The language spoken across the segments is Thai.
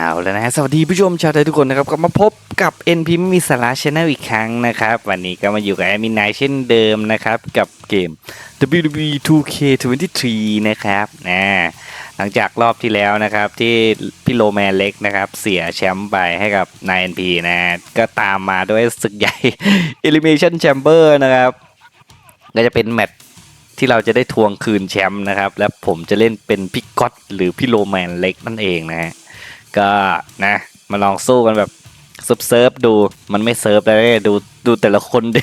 เอาแล้วนะฮะสวัสดีผู้ชมชาวไทยทุกคนนะครับก็มาพบกับ NP ไม่มีสาระช n แนลอีกครั้งนะครับ วันนี้ก็มาอยู่กับแอมินไนเช่นเดิมนะครับ กับเกม WWE 2K23 นะครับนะหลังจากรอบที่แล้วนะครับ ที่พี่โลแมนเล็กนะครับ เสียแชมป์ไปให้กับ 9NP นะ ก็ตามมาด้วยศึกใหญ่ Elimination Chamber นะครับ ก็จะเป็นแมตช์ที่เราจะได้ทวงคืนแชมป์นะครับ และผมจะเล่นเป็นพิกก๊อตหรือพี่โรแมนเล็กนั่นเองนะฮะ ก็นะมาลองสู้กันแบบเซิร์ฟเซิฟดูมันไม่เซิร์ฟเลยดูดูแต่ละคนเดิ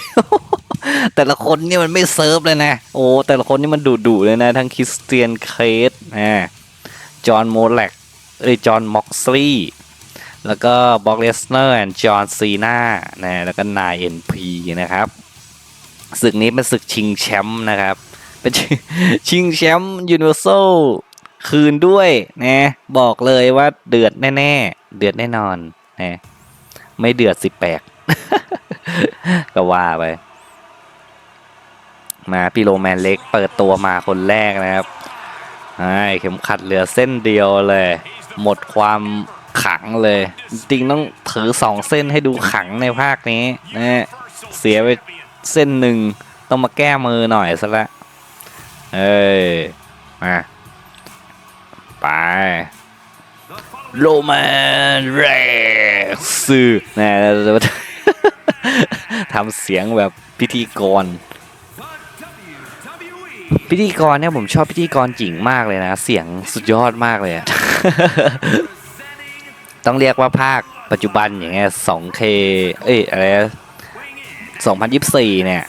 แต่ละคนนี่มันไม่เซิร์ฟเลยนะ โอ้แต่ละคนนี่มันดุดุเลยนะ ทั้งคริสเตียนเคสนะจอห์นโมแลกเอ้ยจอห์นม็อกซลีแล้วก็บ็อกเลสเนอร์และจอห์นซีนานะแล้วก็นายเอ็นพีนะครับศึกนี้เป็นศึกชิงแชมป์นะครับ เป็นชิชิงแชมป์ยูนิเวอร์แซล คืนด้วยนะ บอกเลยว่าเดือดแน่ๆ เดือดแน่นอนนะไม่เดือดสิแปกก็ว่าไป มาพี่โรแมนเล็กเปิดตัวมาคนแรกนะครับไอ้เข็มขัดเหลือเส้นเดียวเลย หมดความขังเลย จริงต้องถือสองเส้นให้ดูขังในภาคนี้นะเสียไปเส้นหนึ่งต้องมาแก้มือหน่อยซะละ เอ้ยมา ไปโรแมนเรซ์นะทำเสียงแบบพิธีกร พิธีกรเนี่ยผมชอบพิธีกรจริงมากเลยนะ เสียงสุดยอดมากเลย ต้องเรียกว่าภาคปัจจุบันอย่างเงี้ย 2K เอ้ยอะไร2024 เนี่ย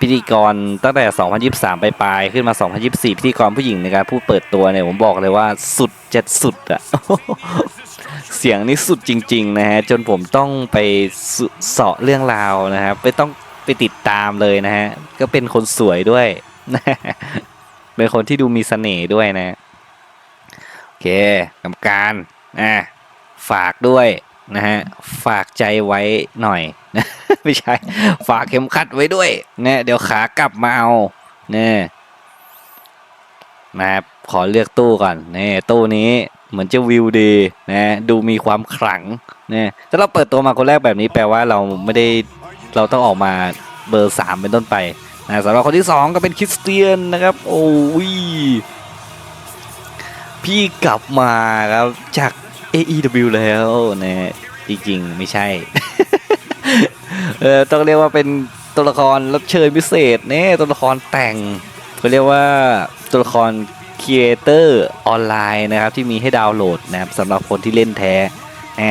พิธีกรตั้งแต่ 2023 ไปปลายขึ้นมา 2024 พิธีกรผู้หญิงในการพูดเปิดตัวเนี่ยผมบอกเลยว่าสุดเจ็ดสุดอะเสียงนี่สุดจริง ๆ นะฮะ จนผมต้องไปสเสาะเรื่องราวนะครับไปต้องไปติดตามเลยนะฮะ ก็เป็นคนสวยด้วยเป็นคนที่ดูมีเสน่ห์ด้วยนะ โอเคกรรมการอะฝากด้วย นะฮะฝากใจไว้หน่อยนะไม่ใช่ ฝากเข็มขัดไว้ด้วยเนี่ยเดี๋ยวขากลับมาเอาเนี่ยนะครับขอเลือกตู้ก่อนเนี่ยตู้นี้เหมือนจะวิวดีนะดูมีความขลังเนี่ยถ้าเราเปิดตัวมาคนแรกแบบนี้แปลว่าเราไม่ได้เราต้องออกมาเบอร์สามเป็นต้นไปนะสำหรับคนที่สองก็เป็นคริสเตียนนะครับ โอ้ยพี่กลับมาครับจาก AEW แล้วนะจริงๆ ไม่ใช่ เออต้องเรียกว่าเป็นตัวละครรับเชิญพิเศษเนี่ยตัวละครแต่งเขาเรียกว่าตัวละครครีเอเตอร์ออนไลน์นะครับที่มีให้ดาวน์โหลดนะครับสำหรับคนที่เล่นแท้แห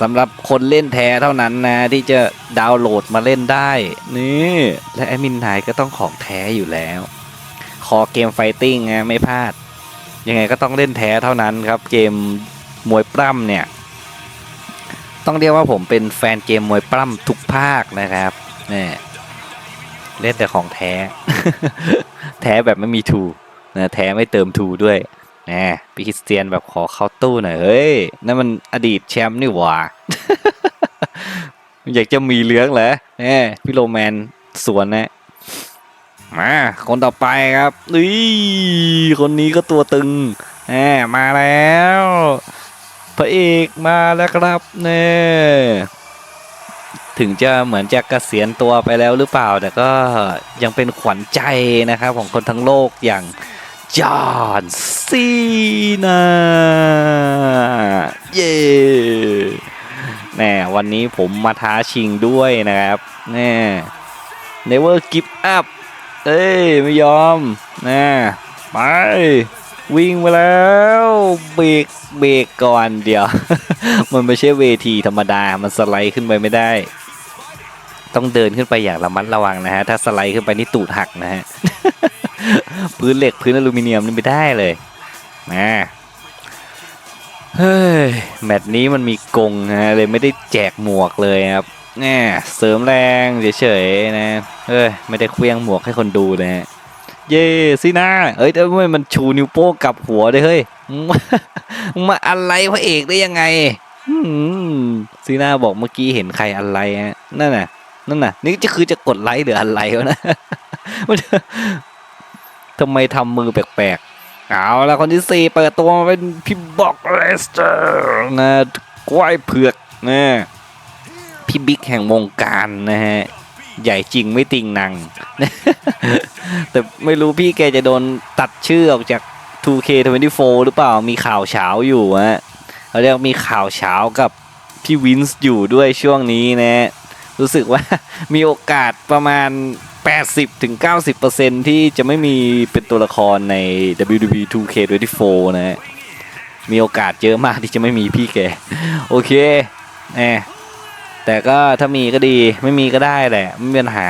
สำหรับคนเล่นแท้เท่านั้นนะที่จะดาวน์โหลดมาเล่นได้นี่และแอดมินไทยก็ต้องของแท้อยู่แล้ว คอเกมไฟติ้งนะไม่พลาด ยังไงก็ต้องเล่นแท้เท่านั้นครับเกม มวยปล้ำเนี่ย ต้องเรียกว่าผมเป็นแฟนเกมมวยปล้ำทุกภาคนะครับนี่เล่นแต่ของแท้ แท้แบบไม่มีทูนะแท้ไม่เติมทูด้วยนะพี่คริสเตียนแบบขอเข้าตู้หน่อยเฮ้ยนั่นมันอดีตแชมป์นี่หว่าอยากจะมีเลื้องเหรอแหมพี่โรแมนสวนนะมาคนต่อไปครับนี่คนนี้ก็ตัวตึงแหมมาแล้ว พระเอกมาแล้วครับเนี่ถึงจะเหมือนจะเกษียณตัวไปแล้วหรือเปล่า แต่ก็ยังเป็นขวัญใจนะครับของคนทั้งโลกอย่างจอห์นซีนาเย้แน่วันนี้ผมมาท้าชิงด้วยนะครับแน่ never give up เอ้ย ไม่ยอมแนะไป วิ่งไปแล้วเบรกเบรกก่อนเดี๋ยว มันไม่ใช่เวทีธรรมดา มันสไลด์ขึ้นไปไม่ได้ ต้องเดินขึ้นไปอย่างระมัดระวังนะฮะ ถ้าสไลด์ขึ้นไปนี่ตูดหักนะฮะ พื้นเหล็กพื้นอลูมิเนียมนี่ไม่ได้เลยนะเฮ้ย แมตช์นี้มันมีกงนะฮะเลยไม่ได้แจกหมวกเลยครับแน่เสริมแรงเฉยๆนะ เฮ้ย ไม่ได้เคลี้ยงหมวกให้คนดูเลยฮะ เย่สินะเอ้ยแต่ไมมันชูนิ้วโป้กลับหัวเลยเฮ้ยมาอะไรพระเอกได้ยังไงซีนาบอกเมื่อกี้เห็นใครอะไรฮะนั่นน่ะนั่นน่ะ นี่จะคือจะกดไลค์หรืออะไรวะนะทำไมทำมือแปลกๆเอาล้วคนที่สี่เปิดตัวมาเป็นพี่บอกเลสเตอร์นะกล้วยเผือกนะพี่บิ๊กแห่งวงการนะฮะ ใหญ่จริงไม่ติงนังแต่ไม่รู้พี่แกจะโดนตัดชื่อออกจาก 2K24 หรือเปล่ามีข่าวเช้าอยู่ฮะเขาเรียกมีข่าวเช้ากับพี่วินส์อยู่ด้วยช่วงนี้นะ รู้สึกว่ามีโอกาสประมาณ 80-90%ที่จะไม่มีเป็นตัวละครใน WWE 2K24 นะฮะมีโอกาสเยอะมากที่จะไม่มีพี่แก โอเคแหม แต่ก็ถ้ามีก็ดีไม่มีก็ได้แหละไม่มีปัญหา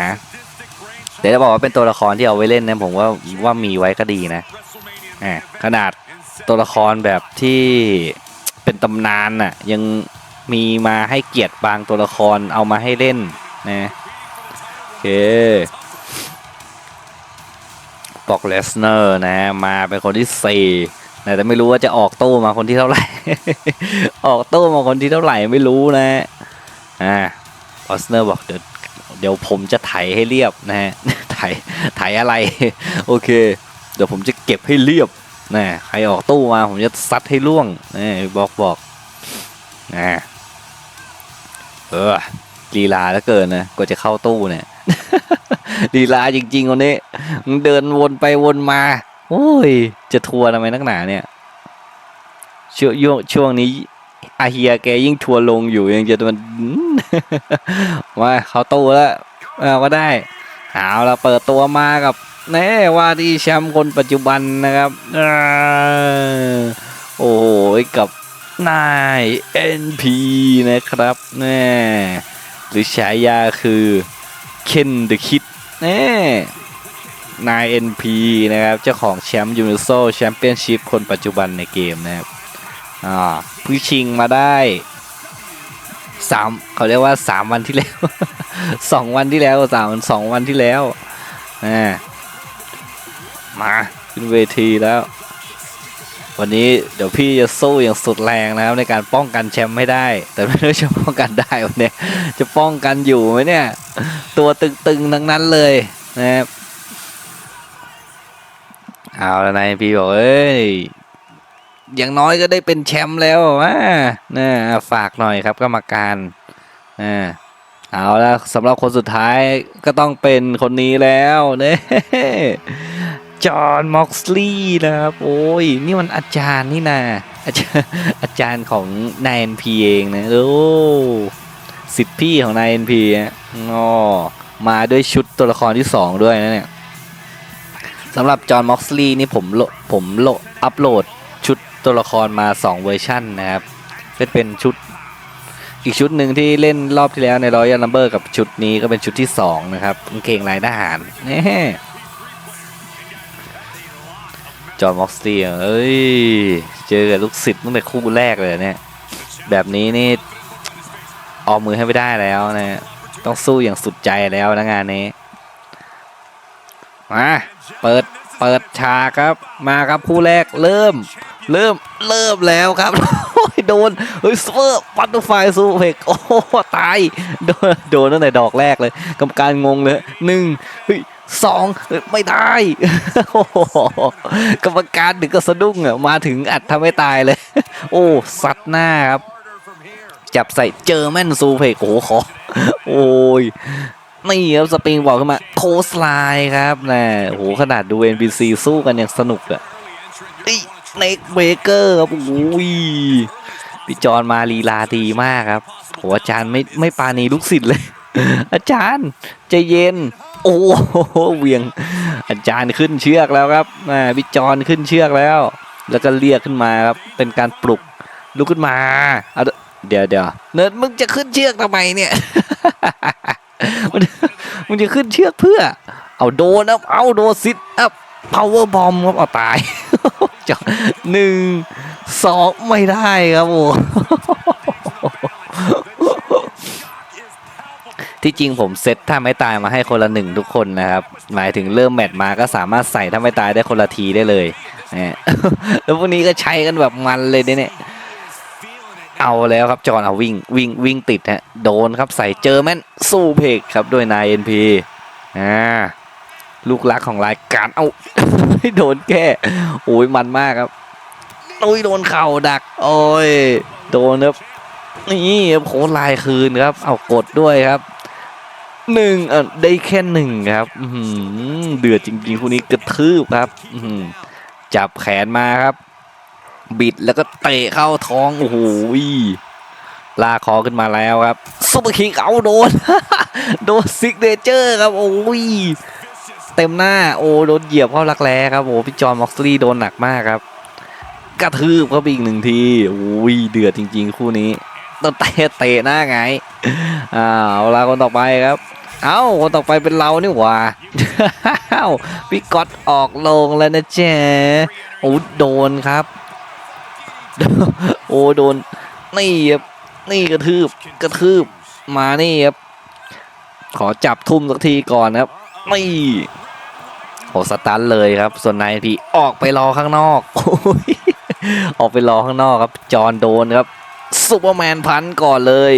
เดี๋ยวจะบอกว่าเป็นตัวละครที่เอาไว้เล่นนะผมว่าว่ามีไว้ก็ดีนะอ่าขนาดตัวละครแบบที่เป็นตำนานน่ะยังมีมาให้เกียรติบางตัวละครเอามาให้เล่นนะโอเคบอกเลสเนอร์นะมาเป็นคนที่สี่นะแต่ไม่รู้ว่าจะออกตู้มาคนที่เท่าไหร่ ออกตู้มาคนที่เท่าไหร่ไม่รู้นะ อ่าออสเนอร์บอกเดี๋ยวเดี๋ยวผมจะไถให้เรียบนะฮะไถไถอะไร โอเค เดี๋ยวผมจะเก็บให้เรียบนะใครออกตู้มาผมจะซัดให้ล่วงนะบอกบอกนะเออลีลาแล้วเกินนะกว่าจะเข้าตู้เนี่ยลีลาจริงๆคนนี้มึงเดินวนไปวนมา โอ้ย จะทัวร์ทำไมนักหนาเนี่ยช่วงช่วงนี้ อาเฮียแกยิ่งทัวลงอยู่ยังจะมันมาเขาตู้แล้วเอาก็ได้เอาละเปิดตัวมากับแน่ว่าที่แชมป์คนปัจจุบันนะครับโอ้โหกับนาย NP นะครับแน่หรือฉายาคือเคนเดอะคิดแน่นาย NP นะครับ เจ้าของแชมป์ยูนิโซแชมเปี้ยนชิพคนปัจจุบันในเกมนะครับ อ่าเพิ่งชิงมาได้สามเขาเรียกว่าสามวันที่แล้วสองวันที่แล้วสามสองวันที่แล้วอ่ามาขึ้นเวทีแล้ว วันนี้เดี๋ยวพี่จะสู้อย่างสุดแรงนะครับ ในการป้องกันแชมป์ไม่ได้ แต่ไม่รู้จะป้องกันได้วันนี้จะป้องกันอยู่ไหมเนี่ย ตัวตึงๆทั้งนั้นเลยนะครับเอาแล้วนายพี่บอกเอ้ย อย่างน้อยก็ได้เป็นแชมป์แล้วว่านะฝากหน่อยครับกรรมการอ่าเอาแล้วสำหรับคนสุดท้ายก็ต้องเป็นคนนี้แล้วเนี่ยจอห์นม็อกซ์ลีย์นะครับ โอ้ย นี่มันอาจารย์นี่นะอาจารย์อาจารย์ของนาย NP เองนะ โอ้สิทธิพี่ของนาย NP อะอ๋อมาด้วยชุดตัวละครที่ 2 ด้วยนะเนี่ยสำหรับจอห์นม็อกซ์ลีย์นี่ผมผมโหลอัปโหลด ตัวละครมา 2 เวอร์ชันนะครับเป็นเป็นชุดอีกชุดหนึ่งที่เล่นรอบที่แล้วในรอยัลนัมเบอร์กับชุดนี้ก็เป็นชุดที่ 2 นะครับกางเกงลายทหารนี่จอห์นม็อกซ์ลีย์เอ้ย เจอกับลูกศิษย์ตั้งแต่คู่แรกเลยเนี่ย แบบนี้นี่ออมมือให้ไม่ได้แล้วนะต้องสู้อย่างสุดใจแล้วนะงานนี้ มา เปิด เปิดฉากครับ มาครับคู่แรกเริ่ม เริ่มเริ่มแล้วครับโดนเฮ้ยซูเปอร์บัตเตอร์ไฟซูเพกโอ้ตายโดนโดนตั้งแต่ดอกแรกเลยกรรมการงงเลยหนึ่งเฮ้ยสองไม่ได้โอ้กรรมการถึงก็สะดุ้งอะมาถึงอัดทำให้ตายเลย โอ้สัดหน้าครับ จับใส่เจอแม่นซูเพกโอ้ขอโอ้ยนี่ครับสปริงบอกขึ้นมาโคสไลน์ครับนะโอ้โหขนาดดู NPC สู้กันอย่างสนุกอะ เน็กเบเกอร์ครับโอ้ยพี่จอนมาลีลาดีมากครับโหอาจารย์ไม่ไม่ปาณีลูกศิษย์เลย อาจารย์ใจเย็น โอ้โหเวียง อาจารย์ขึ้นเชือกแล้วครับอ่าพี่จอนขึ้นเชือกแล้ว แล้วก็เรียกขึ้นมาครับเป็นการปลุกลุกขึ้นมาเอาเดี๋ยวเดี๋ยวเนิร์ดมึงจะขึ้นเชือกทำไมเนี่ยมันมันจะขึ้นเชือกเพื่อ เอาโดนครับเอาโดนซิดอัพ power bomb ครับเอาตาย จอหนึ่งสองไม่ได้ครับโอ้ที่จริงผมเซตถ้าไม่ตายมาให้คนละหนึ่งทุกคนนะครับ หมายถึงเริ่มแมตช์มาก็สามารถใส่ถ้าไม่ตายได้คนละทีได้เลยนี่แล้วพวกนี้ก็ใช้กันแบบมันเลยเนี่ยเอาแล้วครับจอนเอาวิ่งวิ่งวิ่งติดฮะโดนครับใส่เจอแม่นสู้เพกครับด้วยนายเอ็นพีอ่า ลูกรักของรายการเอาโดนแก้โอ้ยมันมากครับโอ้ยโดนเข่าดัก โอ้ยโดนครับนี่โค้ดลายคืนครับ เอากดด้วยครับหนึ่งเออได้แค่หนึ่งครับอื้อหือเดือดจริงๆคู่นี้กระทืบครับอื้อหือจับแขนมาครับ บิดแล้วก็เตะเข้าท้องโอ้โหลากคอขึ้นมาแล้วครับซุปเปอร์คิกเอาโดน โดนซิกเนเจอร์ครับโอ้ย เต็มหน้าโอ้โดนเหยียบเข้ารักแร้ครับโอ้พี่จอห์นม็อกซ์ลีย์โดนหนักมากครับ กระทืบเข้าไปอีกหนึ่งทีโอ้ยเดือดจริง ๆ คู่นี้ต้องเตะเตะหน้าไงอ้าวเอาละคนต่อไปครับ เอ้าคนต่อไปเป็นเรานี่หว่าเอ้าพี่ก๊อตออกลงแล้วนะเจ๊โอ้โดนครับ โอ้โดนนี่ครับนี่กระทืบกระทืบมานี่ครับขอจับทุ่มสักทีก่อนครับนี่ โอ้สตันเลยครับ ส่วนนายพีออกไปรอข้างนอกออกไปรอข้างนอกครับ จอนโดนครับซูเปอร์แมนพันก่อนเลย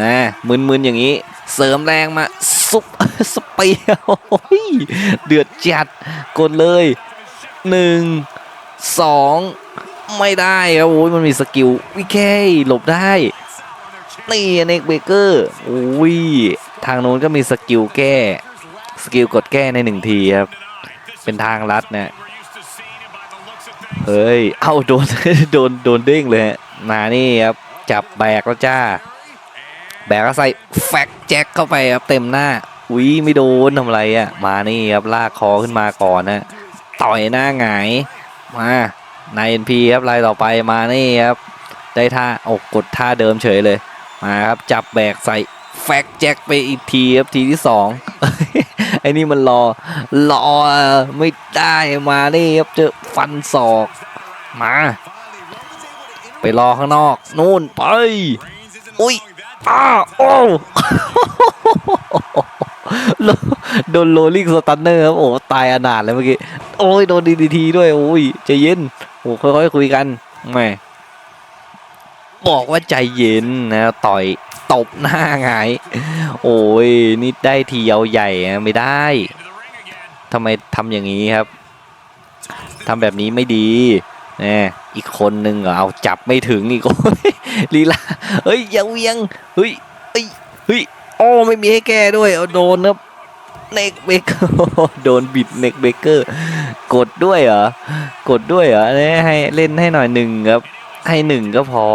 นะมึนๆอย่างนี้ เสริมแรงมาซุปสเปียโอ้ยเดือดจัดกดเลยหนึ่งสองไม่ได้ครับโอ้ยมันมีสกิลวิเคหลบได้นี่เน็กเบเกอร์โอ้ยทางโน้นก็มีสกิลแก้ สกิลกดแก้ในหนึ่งทีครับ เป็นทางลัดเนี่ยเฮ้ย เอ้าโดน โดน โดนเด้งเลยมานี่ครับ จับแบกแล้วจ้า แบกก็ใส่แฟกแจ็คเข้าไปครับเต็มหน้า อุ้ยไม่โดนทำไรอะ มานี่ครับลากคอขึ้นมาก่อนนะต่อยหน้าหงาย มาในเอ็นพีครับลายต่อไปมานี่ครับ ได้ท่าอกกดท่าเดิมเฉยเลย มาครับจับแบกใส่แฟกแจ็คไปอีกทีครับทีที่สอง ไอ้นี่มันรอ รอไม่ได้มานี่ครับเจอฟันศอก มา ไปรอข้างนอก นู่นไป อุ้ยอ้าโอ้โดนโรลลิ่งสตันเนอร์ครับโอ้ตายอนาถเลยเมื่อกี้ โอ้ยโดนดีดีทีด้วย โอ้ยใจเย็นโอ้ค่อยๆคุยกันแม่ บอกว่าใจเย็นนะต่อยตบหน้าไงโอ้ยนี่ได้ทีเอาใหญ่ไม่ได้ทำไมทำอย่างนี้ครับทำแบบนี้ไม่ดีนะอีกคนนึงเหรอเอาจับไม่ถึงอีกโอ้ยลีลาเฮ้ยอย่าเวียงเฮ้ยเฮ้ยเฮ้ยโอ้ไม่มีให้แก้ด้วยเอาโดนครับเน็กเบเกอร์โดนบิดเน็กเบเกอร์กดด้วยเหรอกดด้วยเหรอให้เล่นให้หน่อยหนึ่งครับ ให้หนึ่งก็พอ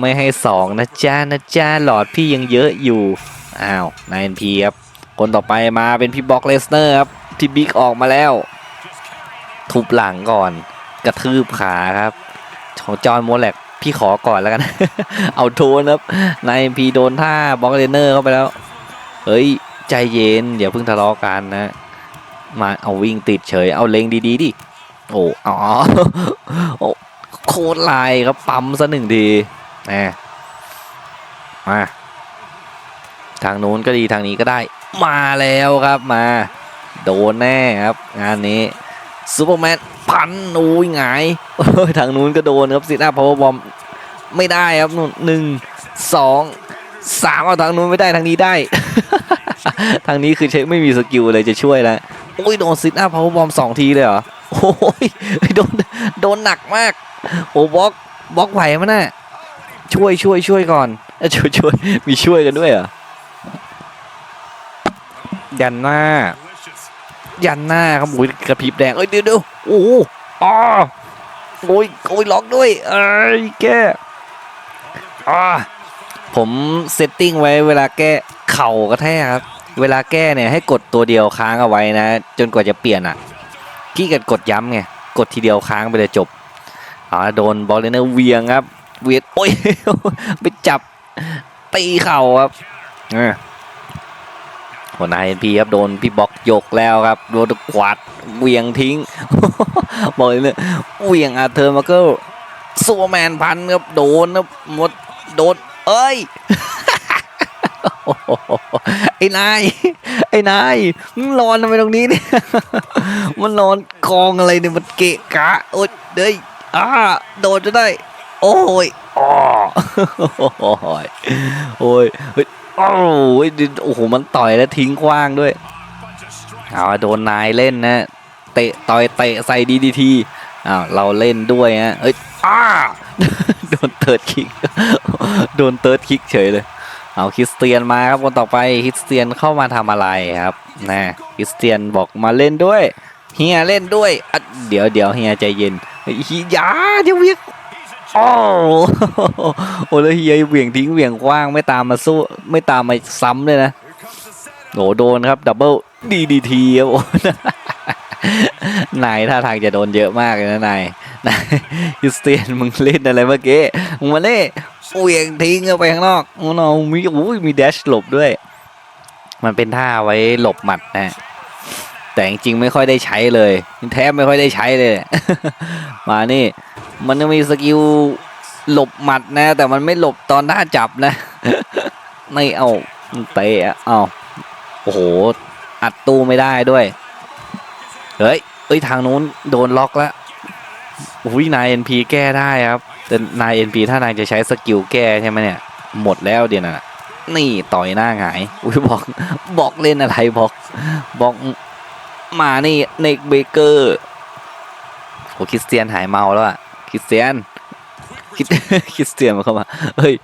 ไม่ให้สองนะจ้านะจ้าหลอดพี่ยังเยอะอยู่ อ้าวนายพีครับ คนต่อไปมาเป็นพี่บ็อกเลสเนอร์ครับ ที่บิ๊กออกมาแล้ว ทุบหลังก่อน กระทืบขาครับ ของจอห์นโมแลกพี่ขอก่อนแล้วกัน เอาโทนครับ นายเอ็นพีโดนท่าบ็อกเลสเนอร์เข้าไปแล้ว เฮ้ย ใจเย็นอย่าเพิ่งทะเลาะกันนะ มาเอาวิ่งติดเฉย เอาเลงดีๆดิโอ้อ๋อ โคตรลายครับปั๊มซะหนึ่งทีแหมมาทางนู้นก็ดีทางนี้ก็ได้ มาแล้วครับมา โดนแน่ครับ งานนี้ซูเปอร์แมนพันโอ้ยหงายทางนู้นก็โดนครับซิต้าพาวเวอร์บอมไม่ได้ครับนู่นหนึ่งสองสามเอาทางนู้นไม่ได้ทางนี้ได้ ทางนี้คือใช้ไม่มีสกิลเลยจะช่วยแล้วโอ้ยโดนซิต้าพาวเวอร์บอมสองทีเลยเหรอ โอ้ยโดนโดนหนักมากโอ้บล็อกบล็อกไหวมั้ยน่ะช่วยช่วยช่วยก่อนช่วยช่วยมีช่วยกันด้วยเหรอยันหน้า ยันหน้าครับโอ้ยกระพริบแดงเอ้ยเดี๋ยวเดี๋ยวโอ้อ๋อโอ้ยโอ้ยล็อกด้วยเอ้ยแกอ่าผมเซตติ้งไว้เวลาแก้เข่ากระแทกครับ เวลาแก้เนี่ยให้กดตัวเดียวค้างเอาไว้นะ จนกว่าจะเปลี่ยนอะ ขี้กียจกดย้ำไง กดทีเดียวค้างไปเลยจบอ๋อโดนบอลเลนเนอร์เวียงครับ เวียดโอ้ย ไปจับตีเข่าครับอ่าหัวหน้าเอ็นพีครับโดนพี่บ็อกยกแล้วครับโดนกวาดเวียงทิ้งบอกเลยเนี่ยเวียงอาเธอร์มาเกิลซัวแมนพันครับโดนครับหมดโดนเอ้ย ไอ้นาย ไอ้นายมึงนอนทำไมตรงนี้เนี่ย มันนอนกองอะไรเนี่ยมันเกะกะ โอ๊ยเด้ยอ่าโดนจะได้ โอ้ยอ๋อโอ้ยโอ้ยเฮ้ยโอ้โหโอ้โห มันต่อยแล้วทิ้งกว้างด้วย เอาโดนนายเล่นนะ เตะต่อยเตะใส่ดีดีทีอ้าวเราเล่นด้วยฮะเอ้ยอ้าโดนเติร์ดคิก โดนเติร์ดคิกเฉยเลย เอาคริสเตียนมาครับคนต่อไปคริสเตียนเข้ามาทำอะไรครับนะคริสเตียนบอกมาเล่นด้วยเฮียเล่นด้วยเดี๋ยวเดี๋ยวเฮียใจเย็นเฮียอยาเดี๋ยวเวียงโอ้โหแล้วเฮียเหวี่ยงทิ้งเหวี่ยงกว้างไม่ตามมาสู้ไม่ตามมาซ้ำเลยนะโหโดนครับดับเบิลดีดีทีครับโอ้นายท่าทางจะโดนเยอะมากเลยนะนายนายคริสเตียนมึงเล่นอะไรเมื่อกี้มึงมาเล่ เหวี่ยงทิ้งเข้าไปข้างนอกโอ้โหมีโอ้ยมีแดชหลบด้วย มันเป็นท่าไว้หลบหมัดนะ แต่จริงๆไม่ค่อยได้ใช้เลย แทบไม่ค่อยได้ใช้เลย มานี่ มันจะมีสกิลหลบหมัดนะ แต่มันไม่หลบตอนหน้าจับนะ ไม่เอาเตะเอาโอ้โห อัดตู้ไม่ได้ด้วย เฮ้ย เอ้ยทางนู้นโดนล็อกแล้วอุ้ยนายเอ็นพีแก้ได้ครับ แต่นายเอ็นพีถ้านายจะใช้สกิลแก้ใช่ไหมเนี่ย หมดแล้วเดี๋ยวน่ะนี่ต่อยหน้าหงาย อุ้ยบอกบอกเล่นอะไรบอกบอกมานี่เนกเบเกอร์โอ้คริสเตียนหายเมาแล้วอะคริสเตียนคริสคริสเตียนมาเข้ามาเฮ้ย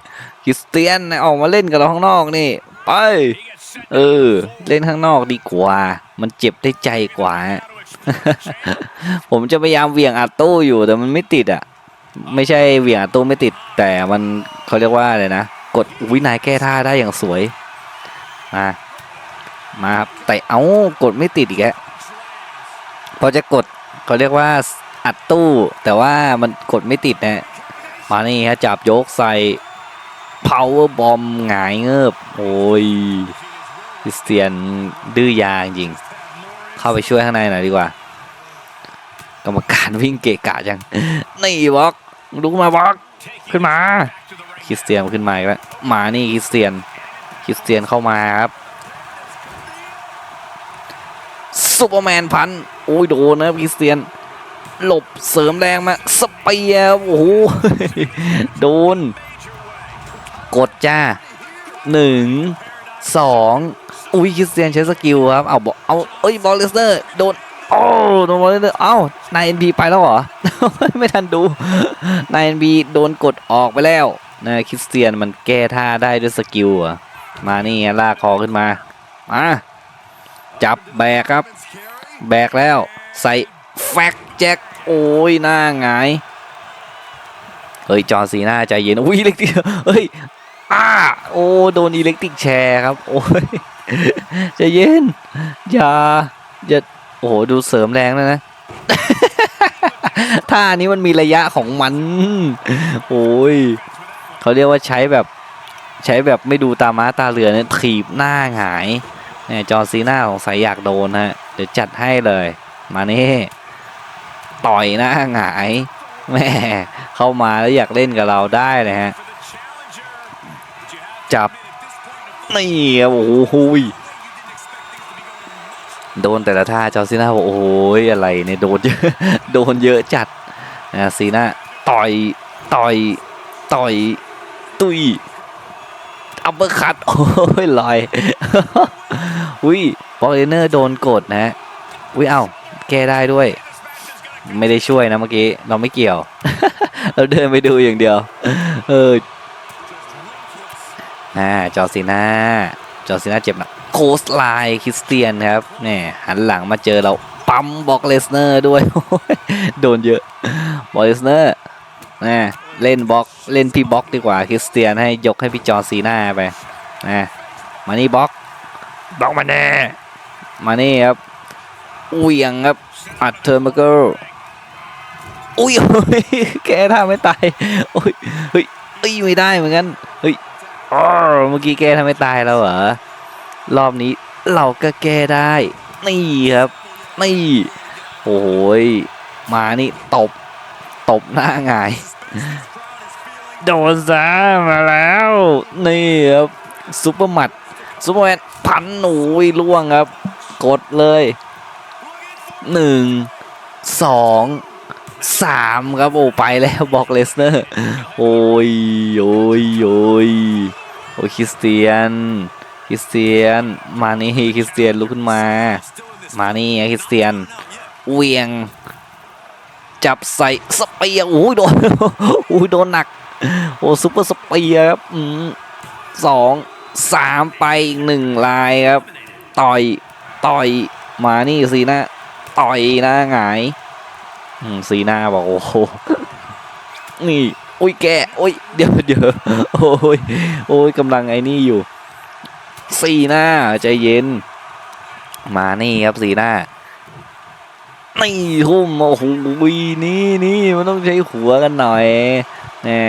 คริสเตียนออกมาเล่นกับเราข้างนอกนี่ไปเออ เล่นข้างนอกดีกว่า มันเจ็บได้ใจกว่า ผมจะพยายามเวี่ยงอัดตู้อยู่แต่มันไม่ติดอะ ไม่ใช่เหวี่ยงตู้ไม่ติด แต่มันเขาเรียกว่าอะไรนะ กดวินัยแก้ท่าได้อย่างสวย มา มาครับแต่เอากดไม่ติดอีกแล้วพอจะกดเขาเรียกว่าอัดตู้ แต่ว่ามันกดไม่ติดนะมานี่ฮะจับยกใส่ power bomb หงายเงิบโอ้ยคริสเตียนดื้อยาจริง เข้าไปช่วยข้างในหน่อยดีกว่า กรรมการวิ่งเกะกะจัง นี่บล็อก ลุกมาบล็อกขึ้นมา คริสเตียนขึ้นมาอีกแล้วมานี่คริสเตียน คริสเตียนเข้ามาครับซูเปอร์แมนพันธุ์โอ้ยโดนนะคริสเตียน หลบเสริมแรงมาสเปียร์โอ้โหโดน กดจ้าหนึ่งสองอุ้ยคริสเตียนใช้สกิลครับเอาบอกเอาเอ้ยบอลเลสเตอร์โดน โอ้โดนบอลเลอร์เอ้านายเอ็นบีไปแล้วเหรอ ไม่ทันดู นายเอ็นบีโดนกดออกไปแล้วนะคริสเตียนมันแก้ท่าได้ด้วยสกิลอะมานี่ลากคอขึ้นมา มา จับแบกครับ แบกแล้ว ใส่แฟกแจ็ค โอ้ยหน้าหงาย เฮ้ย จอร์ซีน่าใจเย็น อุ้ยอิเล็กติกเฮ้ยอ้าโอ้ โดนอิเล็กติกแชร์ครับ โอ้ยใจเย็น อย่า อย่า โอ้โห ดูเสริมแรงแล้วนะ ท่านี้มันมีระยะของมัน โอ้ย เขาเรียกว่าใช้แบบ ใช้แบบไม่ดูตาม้าตาเรือเนี่ยถีบหน้าหงายเนี่ยจอซีน่าของสายอยากโดนฮะ เดี๋ยวจัดให้เลย มานี่ต่อยหน้าหงายแม่เข้ามาแล้วอยากเล่นกับเราได้เลยฮะ จับ นี่ครับโอ้โห โดนแต่ละท่าจอซีน่าบอกโอ้ยอะไรเนี่ยโดนเยอะโดนเยอะจัดนะซีน่าต่อยต่อยต่อยตุยอัปเปอร์คัตโอ้ยลอยอุ้ยบอลเลเนอร์โดนกดนะอุ้ยเอ้าแก้ได้ด้วย ไม่ได้ช่วยนะเมื่อกี้เราไม่เกี่ยว เราเดินไปดูอย่างเดียว เอออ่าจอซีน่าจอซีน่าเจ็บหนะ โคสไลน์คริสเตียนครับเนี่ยหันหลังมาเจอเราปั๊มบอกเลสเนอร์ด้วย โดนเยอะบอกเลสเนอร์นะเล่นบล็อกเล่นพี่บล็อกดีกว่าคริสเตียนให้ยกให้พี่จอร์ซีน่าไปนะมานี่บล็อกบล็อกมาแน่มานี่ครับเหวียงครับอัดเทอร์มาเกิลอุ้ยโอ้ยแกท่าไม่ตายโอ้ยเฮ้ยเอ้ยไม่ได้เหมือนกันเฮ้ยอ้าวเมื่อกี้แกทำไม่ตายแล้วเหรอ รอบนี้เราก็แก้ได้ นี่ครับ นี่ โอ้ยมานี่ตบ ตบหน้าหงโดนซะมาแล้ว นี่ครับซุปเปอร์มัดซุปเปอร์แมนพันหนูยล่วงครับ กดเลยหนึ่งสองสามครับ โอ้ ไปแล้วบอกเลสเนอร์ โอ้ยโอ้ยโอ้ยโอ้คริสเตียน คริสเตียน มานี่คริสเตียนลุกขึ้นมา มานี่คริสเตียนเวียง จับใส่สเปียร์โอ้ยโดนโอ้ยโดนหนัก โอ้ซุปเปอร์สเปียร์ครับอืมสองสามไปอีกหนึ่งลายครับ ต่อยต่อยมานี่สีหน้าต่อยหน้าหงายสีหน้าบอกโอ้โหนี่อุ้ยแกโอ้ยเดี๋ยวเดี๋ยวโอ้ยโอ้ยกำลังไอ้นี่อยู่ สีหน้าใจเย็น มานี่ครับสีหน้านี่ทุ่มโอ้โหนี่นี่มันต้องใช้หัวกันหน่อยแน่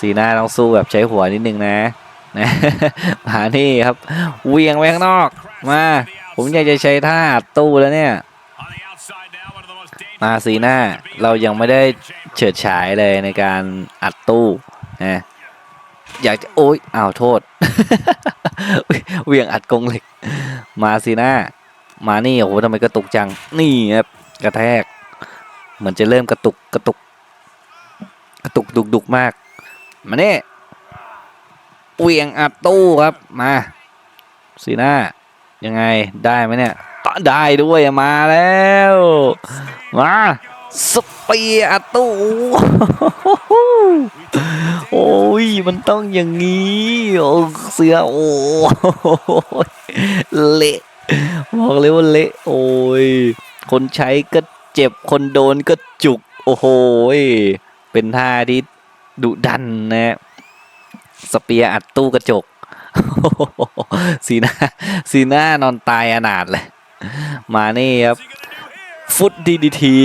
สีหน้าต้องสู้แบบใช้หัวนิดนึงนะนะมานี่ครับเวียงไปข้างนอกมา ผมอยากจะใช้ท่าตู้แล้วเนี่ย มาสีหน้าเรายังไม่ได้เฉิดฉายเลยในการอัดตู้นะ อยากจะโอ๊ยอ้าวโทษเวียงอัดกงเหล็ก มาสีหน้า มานี่โอ้โหทำไมกระตุกจัง นี่ครับกระแทก เหมือนจะเริ่มกระตุกกระตุก กระตุกดุกดุกมาก มาเนี่เวียงอัดตู้ครับมาสีหน้า ยังไงได้ไหมเนี่ยอะได้ด้วยมาแล้ว มา สเปียร์อัดตู้โอ้ย มันต้องอย่างนี้โอ้เสือโอ้ยเละบอกเลยว่าเละโอ้ย คนใช้ก็เจ็บคนโดนก็จุก โอ้โหเป็นท่าที่ดุดันนะสเปียร์อัดตู้กระจกสีหน้าสีหน้านอนตายอนาถเลย มานี่ครับ ฟุตดีดีที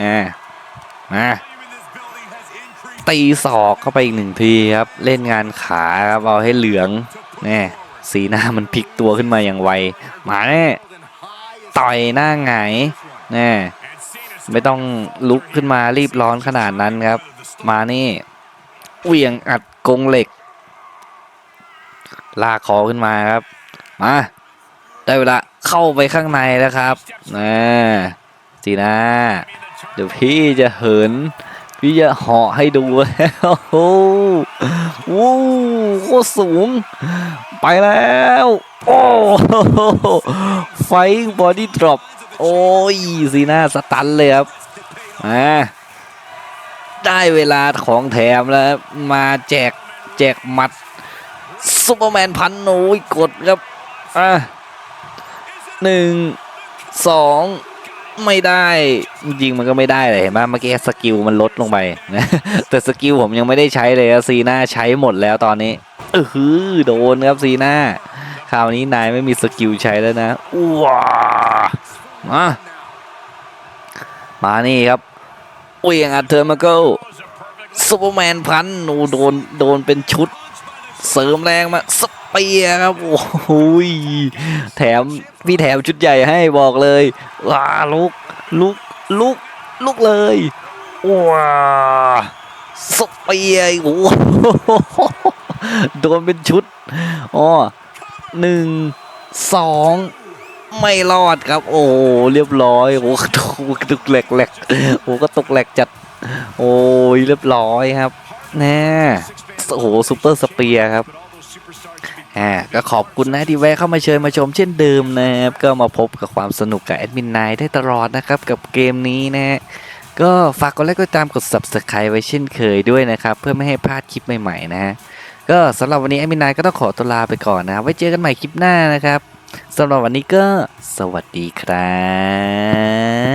อ่ามาตีศอกเข้าไปอีกหนึ่งทีครับ เล่นงานขาครับเอาให้เหลืองแน่สีหน้ามันพลิกตัวขึ้นมาอย่างไวมาแน่ต่อยหน้าหงายแน่ไม่ต้องลุกขึ้นมารีบร้อนขนาดนั้นครับ มานี่เหวี่ยงอัดกรงเหล็ก ลากคอขึ้นมาครับ มาได้เวลาเข้าไปข้างในแล้วครับนะจีน่า เดี๋ยวพี่จะเหิน พี่จะเหาะให้ดูแล้วโอ้โหวู้โคตรสูง ไปแล้ว โอ้ไฟบอดี้ดรอปโอ้ยซีน่าสตันเลยครับมาได้เวลาของแถมแล้ว มาแจกแจกหมัดซูเปอร์แมนพันโอ้ยกดครับ อะหนึ่งสอง ไม่ได้จริงมันก็ไม่ได้เลยเห็นไหมเมื่อกี้สกิลมันลดลงไปนะแต่สกิลผมยังไม่ได้ใช้เลยซีน่าใช้หมดแล้วตอนนี้เออหือโดนครับซีน่าคราวนี้นายไม่มีสกิลใช้แล้วนะว้ามามานี่ครับเวียงอัดเทอร์มาเกิลซูเปอร์แมนพันโอ้โดนโดนเป็นชุด เสริมแรงมาส เปียครับโอ้โหแถมพี่แถมชุดใหญ่ให้บอกเลยว้าลุกลุกลุกลุกเลยว้าสเปียโอ้โหโดนเป็นชุดอ๋อหนึ่งสองไม่รอดครับ โอ้เรียบร้อยโอ้กระตุกตกแหลกแหลกโอ้กระตุกแหลกจัด โอ้ยเรียบร้อยครับแน่โอ้โหซูเปอร์สเปียร์ครับ อ่าก็ขอบคุณนะที่แวะเข้ามาเชิญมาชมเช่นเดิมนะครับ ก็มาพบกับความสนุกกับแอดมินนายได้ตลอดนะครับกับเกมนี้นะฮะก็ฝากกดไลค์กดติดตามกด subscribe ไว้เช่นเคยด้วยนะครับ เพื่อไม่ให้พลาดคลิปใหม่ๆนะฮะก็สำหรับวันนี้แอดมินนายก็ต้องขอตัวลาไปก่อนนะไว้เจอกันใหม่คลิปหน้านะครับสำหรับวันนี้ก็สวัสดีครับ